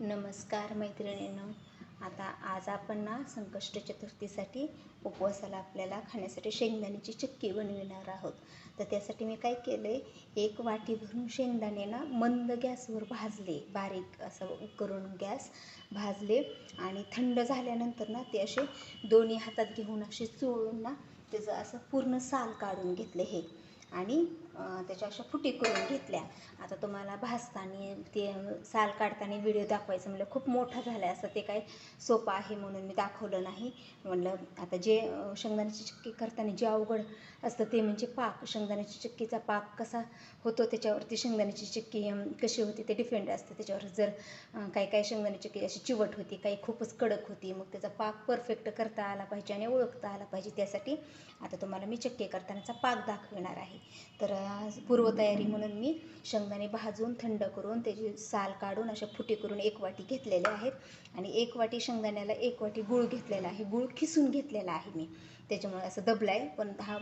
नमस्कार मैत्रिणींनो. आता आज आपण ना संकष्ट चतुर्थीसाठी उपवासाला आपल्याला खाण्यासाठी शेंगदाण्याची चक्की बनविणार आहोत. तर त्यासाठी मी काय केलं आहे एक वाटी भरून शेंगदाणे ना मंद गॅसवर भाजले बारीक असं करून गॅस भाजले आणि थंड झाल्यानंतर ना ते असे दोन्ही हातात घेऊन असे चोळून ना त्याचं असं पूर्ण साल काढून घेतलं हे. आणि त्याच्या अशा फुटी करून घेतल्या. आता तुम्हाला भाजताना ते साल काढताना व्हिडिओ दाखवायचं म्हणलं खूप मोठा झाला असं ते काय सोपं आहे म्हणून मी दाखवलं नाही. म्हणलं आता जे शेंगदाण्याची चक्की करताना जे अवघड असतं ते म्हणजे पाक. शेंगदाण्याची चक्कीचा पाक कसा होतो त्याच्यावरती शेंगदाण्याची चक्की कशी होती ते डिफेंड असतं. त्याच्यावर जर काही काही शेंगदाण्याची चक्की अशी चिवट होती काही खूपच कडक होती मग त्याचा पाक परफेक्ट करता आला पाहिजे आणि ओळखता आला पाहिजे. त्यासाठी आता तुम्हाला मी चक्की करतानाचा पाक दाखवणार आहे. तर तया पूर्वतयारी म्हणून मी शेंगदाणे भाजून थंड करून त्याची साल काढून अशा फुटी करून एक वाटी घेतलेल्या आहेत. आणि एक वाटी शेंगदाण्याला एक वाटी गूळ घेतलेला आहे. गूळ खिसून घेतलेला आहे मी. त्याच्यामुळे असं दबला आहे पण हा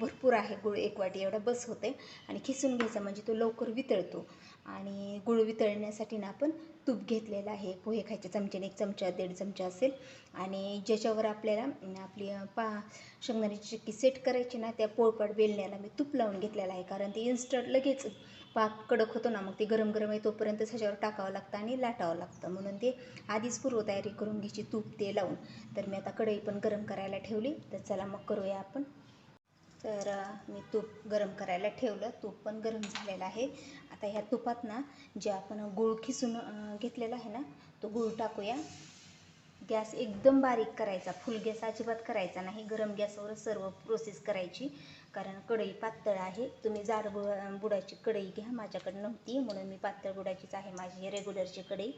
भरपूर आहे. गूळ एक वाटी एवढा बस होते आणि खिसून घ्यायचा म्हणजे तो लवकर वितळतो. आणि गुळ वितळण्यासाठी ना आपण तूप घेतलेलं आहे. पोहे खायच्या चमच्याने एक चमचा दीड चमचा असेल. आणि ज्याच्यावर आपल्याला आपली पा शेंगदाण्याची चिक्की सेट करायची ना त्या पोळपाट बेलण्याला मी तूप लावून घेतलेलं आहे. कारण ते इन्स्टंट लगेच पाक कडक होतो ना मग ते गरम गरम आहे तोपर्यंत ह्याच्यावर टाकावं लागतं आणि लाटावं लागतं. म्हणून ते आधीच पूर्वतयारी करून घ्यायची तूप ते लावून. तर मी आता कढई पण गरम करायला ठेवली. तर चला मग करूया आपण. तर मी तूप गरम करायला ठेवलं. तूप पण गरम झालेलं आहे. आता ह्या तुपात ना जे आपण गूळ खिसून घेतलेला आहे ना तो गूळ टाकूया. गॅस एकदम बारीक करायचा. फुल गॅस अजिबात करायचा नाही. गरम गॅसवरच सर्व प्रोसेस करायची. कारण कढई पातळ आहे. तुम्ही जाड बुडाची कढई घ्या. माझ्याकडे नव्हती. म्हणून मी पातळ बुडाचीच आहे. माझी रेग्युलरची कढई.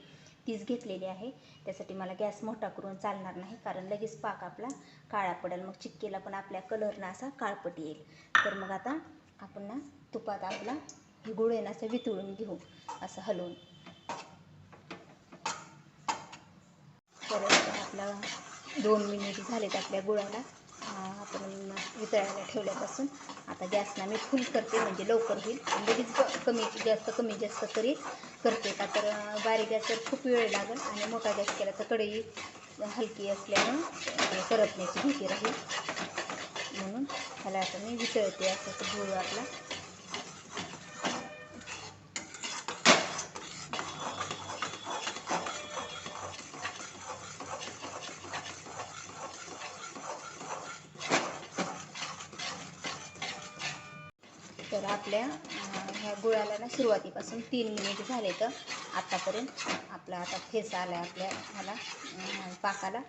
तीच घेतलेली आहे. त्यासाठी मला गॅस मोठा करून चालणार नाही कारण लगेच पाक आपला काळा पडेल. मग चिक्कीला पण आपल्या कलरनं असा काळपट येईल. तर मग आता आपण ना तुपात आपला गुळ आहे ना असं वितळून घेऊ असं हलवून. परत आपला दोन मिनिट झालेत आपल्या गुळाला. आपण वितळायला ठेवल्यापासून आता गॅसला मी फुल करते म्हणजे लवकर होईल. आणि लगेच कमी जास्त कमी जास्त तरी करते का? तर बारीक गॅसवर खूप वेळ लागेल आणि मोठा गॅस केला तर कढई हलकी असल्यानं अं, करपण्याची भीती राहील. म्हणून ह्याला आता मी वितळते असं तो गुळ आपला. तर आपल्या ह्या गुळाला ना सुरुवातीपासून तीन मिनिट झाले तर आत्तापर्यंत आपला आता फेसा आला आपल्या ह्याला पाकाला.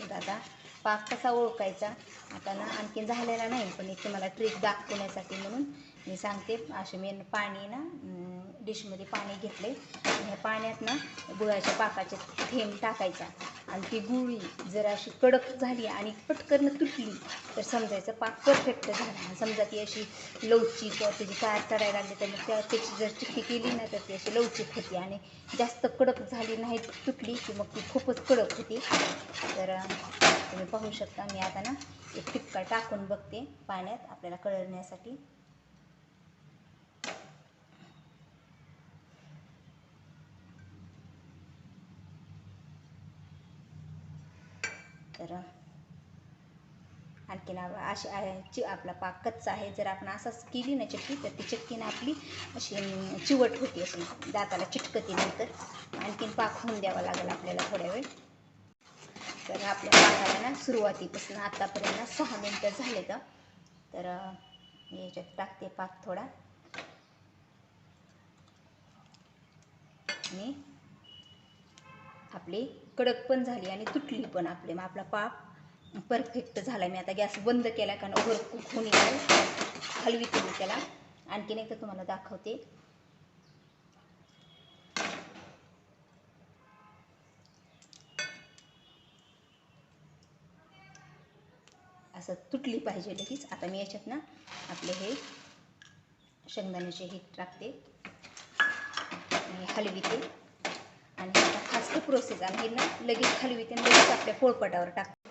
तर आता पाक कसा ओळखायचा? आता ना आणखीन झालेला नाही पण एक तुम्हाला ट्रिक दाखवण्यासाठी म्हणून मी सांगते. असे मी पाणी ना डिशमध्ये पाणी घेतले ह्या पाण्यात ना गुळाच्या पाकाचे थेंब टाकायचा. आणि ती गुळी जर अशी कडक झाली आणि पटकन तुटली तर समजायचं पाक परफेक्ट झाला. समजा ती अशी लवचिक किंवा त्याची तयार करायला लागली तर मग त्या त्याची जर चिक्की केली ना तर ती अशी लवचिक होती. आणि जास्त कडक झाली नाही तुटली की मग ती खूपच कडक होती. तर तुम्ही पाहू शकता मी आता ना एक टिपका टाकून बघते पाण्यात. आपल्याला कळण्यासाठी तर आणखीन आप- अशी चि आपला पाक कच्चा आहे. जर आपण असाच केली ना चक्की तर ती चक्कीनं आपली अशी चिवट होती अशी दाताला चिटकती नंतर आणखीन पाक होऊन द्यावा लागेल आपल्याला थोड्या वेळ. तर आपल्या पाकाला ना सुरुवातीपासून आतापर्यंत ना सहा मिनटं झाले का तर याच्यात टाकते पाक थोडा. आणि आपली कडक पण झाली आणि तुटली पण आपले. मग आपला पाप परफेक्ट झाला. मी आता गॅस बंद केला कारण ओव्हर कुक होऊन येईल हलवी तुम्ही त्याला. आणखीन एकदा तुम्हाला दाखवते. असं तुटली पाहिजे लगेच. आता मी याच्यात ना आपले हे शेंगदाण्याचे हे टाकते. आणि हलविते. प्रोसेस आहे हे ना लगेच हलविते आणि लगेच आपल्या पोळपाटावर टाकते.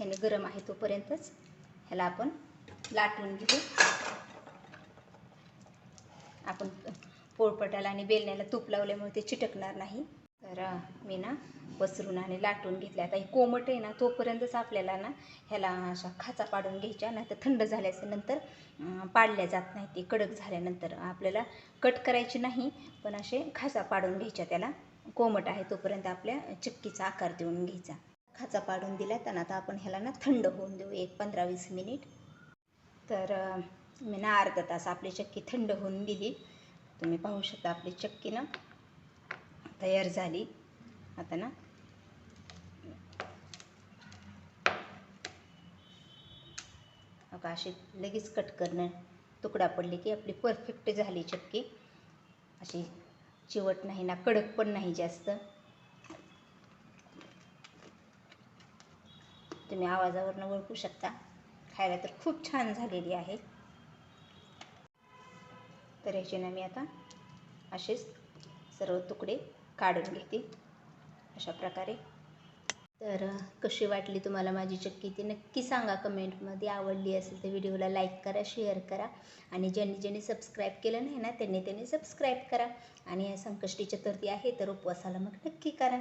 ह्याने गरम आहे तोपर्यंतच ह्याला आपण लाटून घेऊ. आपण पोळपटाला आणि बेलण्याला तूप लावल्यामुळे ते चिटकणार नाही. तर मी ना पसरून आणि लाटून घेतल्या. आता ही कोमट आहे ना तोपर्यंतच आपल्याला ना ह्याला अशा खाचा पाडून घ्यायच्या. नाही तर थंड झाल्याच्यानंतर पाडल्या जात नाही ते कडक झाल्यानंतर आपल्याला कट करायची नाही पण असे खाचा पाडून घ्यायच्या त्याला. कोमट आहे तोपर्यंत आपल्या चिक्कीचा आकार देऊन घ्यायचा. खाचा पाडून दिला त्यांना आता आपण ह्याला ना थंड होऊन देऊ एक पंधरा वीस मिनिट. तर मी ना अर्धा तास आपली चक्की थंड होऊन दिली. तुम्ही पाहू शकता आपली चक्की ना तयार झाली. आता ना अशी लगेच कट करणं तुकडा पडले की आपली परफेक्ट झाली चक्की. अशी चिवट नाही ना कडक पण नाही जास्त. तुम्ही आवाजावरनं ओळखू शकता. खायला तर खूप छान झालेली आहे. तर याचे ना मी आता असेच सर्व तुकडे काढून घेते. अशा प्रकारे. तर कशी वाटली तुम्हाला माझी चक्की? ती नक्की सांगा कमेंटमध्ये. आवडली असेल तर व्हिडिओला लाईक करा शेअर करा आणि ज्यांनी ज्यांनी सबस्क्राईब केलं नाही ना त्यांनी त्यांनी सबस्क्राईब करा. आणि संकष्टी चतुर्थी आहे तर उपवासाला मग नक्की करा.